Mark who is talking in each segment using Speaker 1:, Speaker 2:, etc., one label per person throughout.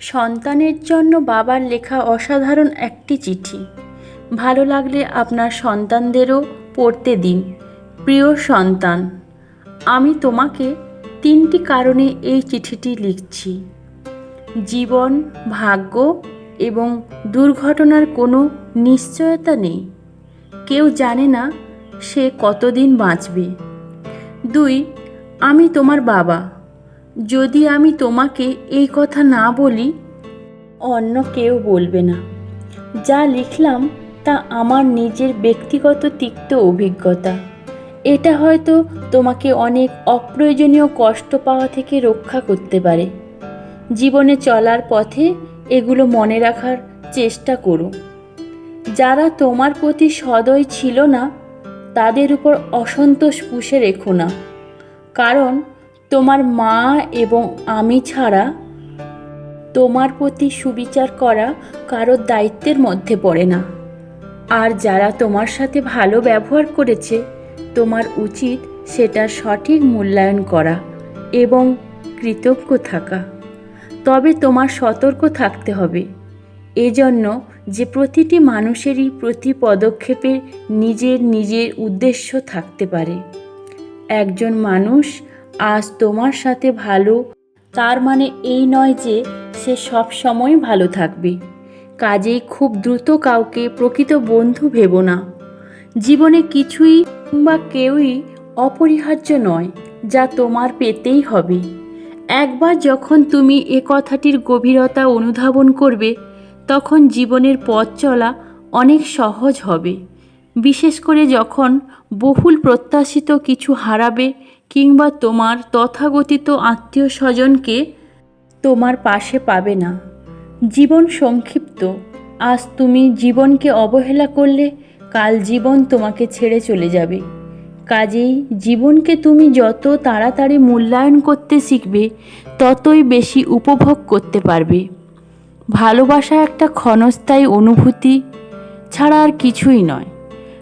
Speaker 1: সন্তানের জন্য বাবার লেখা অসাধারণ একটি চিঠি। ভালো লাগলে আপনার সন্তানদেরও পড়তে দিন। প্রিয় সন্তান, আমি তোমাকে তিনটি কারণে এই চিঠিটি লিখছি। জীবন, ভাগ্য এবং দুর্ঘটনার কোনো নিশ্চয়তা নেই। কেউ জানে না সে কতদিন বাঁচবে। দুই, আমি তোমার বাবা। যদি আমি তোমাকে এই কথা না বলি, অন্য কেউ বলবে না। যা লিখলাম তা আমার নিজের ব্যক্তিগত তিক্ত অভিজ্ঞতা। এটা হয়তো তোমাকে অনেক অপ্রয়োজনীয় কষ্ট পাওয়া থেকে রক্ষা করতে পারে। জীবনে চলার পথে এগুলো মনে রাখার চেষ্টা করো। যারা তোমার প্রতি সদয় ছিল না, তাদের উপর অসন্তোষ পুষে রেখো না। কারণ তোমার মা এবং আমি ছাড়া তোমার প্রতি সুবিচার করা কারোর দায়িত্বের মধ্যে পড়ে না। আর যারা তোমার সাথে ভালো ব্যবহার করেছে, তোমার উচিত সেটার সঠিক মূল্যায়ন করা এবং কৃতজ্ঞ থাকা। তবে তোমার সতর্ক থাকতে হবে। এজন্য যে প্রতিটি মানুষেরই প্রতি পদক্ষেপে নিজের নিজের উদ্দেশ্য থাকতে পারে। একজন মানুষ আজ তোমার সাথে ভালো, তার মানে এই নয় যে সে সব সময় ভালো থাকবে। কাজেই খুব দ্রুত কাউকে প্রকৃত বন্ধু ভেবো না। জীবনে কিছুই বা কেউই অপরিহার্য নয়, যা তোমার পেতেই হবে। একবার যখন তুমি এ কথাটির গভীরতা অনুধাবন করবে, তখন জীবনের পথ চলা অনেক সহজ হবে। বিশেষ করে যখন বহুল প্রত্যাশিত কিছু হারাবে কিংবা তোমার তথাগতিত আত্মীয় স্বজনকে তোমার পাশে পাবে না। জীবন সংক্ষিপ্ত। আজ তুমি জীবনকে অবহেলা করলে কাল জীবন তোমাকে ছেড়ে চলে যাবে। কাজেই জীবনকে তুমি যত তাড়াতাড়ি মূল্যায়ন করতে শিখবে, ততই বেশি উপভোগ করতে পারবে। ভালোবাসা একটা ক্ষণস্থায়ী অনুভূতি ছাড়া আর কিছুই নয়।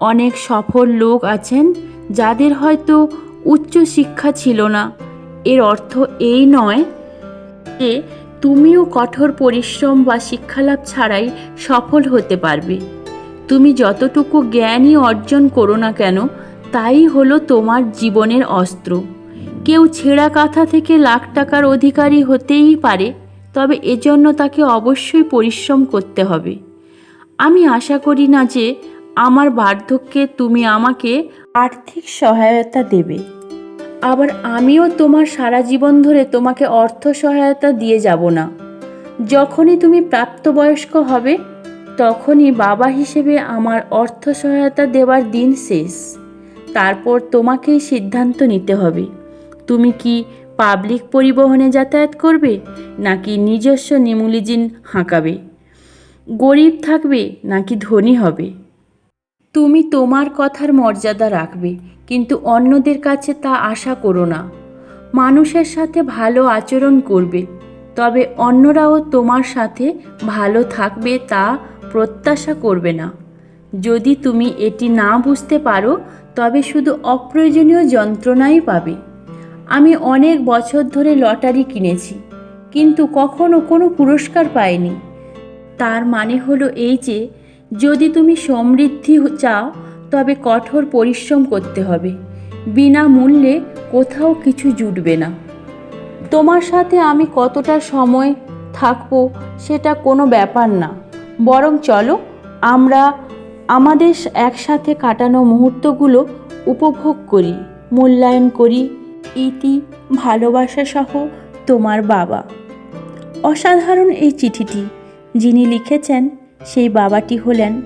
Speaker 1: অনেক সফল লোক আছেন যাদের হয়তো উচ্চ শিক্ষা ছিল না। এর অর্থ এই নয় যে তুমিও কঠোর পরিশ্রম বা শিক্ষালাভ ছাড়াই সফল হতে পারবে। তুমি যতটুকু জ্ঞানই অর্জন করো না কেন, তাই হলো তোমার জীবনের অস্ত্র। কেউ ছেঁড়া কাঁথা থেকে লাখ টাকার অধিকারী হতেই পারে, তবে এজন্য তাকে অবশ্যই পরিশ্রম করতে হবে। আমি আশা করি না যে আমার বার্ধক্যে তুমি আমাকে আর্থিক সহায়তা দেবে। আবার আমিও তোমার সারা জীবন ধরে তোমাকে অর্থ সহায়তা দিয়ে যাব না। যখনই তুমি প্রাপ্তবয়স্ক হবে, তখনই বাবা হিসেবে আমার অর্থ সহায়তা দেওয়ার দিন শেষ। তারপর তোমাকেই সিদ্ধান্ত নিতে হবে। তুমি কি পাবলিক পরিবহনে যাতায়াত করবে, নাকি নিজস্ব নিমুলিজিন হাঁকাবে? গরিব থাকবে, নাকি ধনী হবে? তুমি তোমার কথার মর্যাদা রাখবে, কিন্তু অন্যদের কাছে তা আশা করো না। মানুষের সাথে ভালো আচরণ করবে, তবে অন্যরাও তোমার সাথে ভালো থাকবে তা প্রত্যাশা করবে না। যদি তুমি এটি না বুঝতে পারো, তবে শুধু অপ্রয়োজনীয় যন্ত্রণাই পাবে। আমি অনেক বছর ধরে লটারি কিনেছি, কিন্তু কখনো কোনো পুরস্কার পাইনি। তার মানে হলো এই যে যদি তুমি সমৃদ্ধি চাও, তবে কঠোর পরিশ্রম করতে হবে। বিনামূল্যে কোথাও কিছু জুটবে না। তোমার সাথে আমি কতটা সময় থাকব, সেটা কোনো ব্যাপার না। বরং চলো, আমরা আমাদের একসাথে কাটানো মুহূর্তগুলো উপভোগ করি, মূল্যায়ন করি। ইতি, ভালোবাসা সহ তোমার বাবা। অসাধারণ এই চিঠিটি, যিনি লিখেছেন সেই বাবাটি হলেন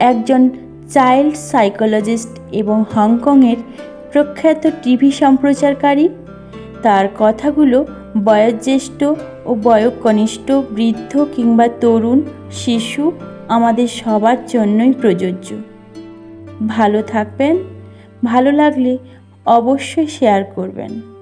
Speaker 1: একজন চাইল্ড সাইকোলজিস্ট এবং হংকংয়ের প্রখ্যাত টিভি সম্প্রচারকারী। তার কথাগুলো বয়োজ্যেষ্ঠ ও বয়োকনিষ্ঠ বৃদ্ধ কিংবা তরুণ, শিশু আমাদের সবার জন্যই প্রযোজ্য। ভালো থাকবেন, ভালো লাগলে অবশ্যই শেয়ার করবেন।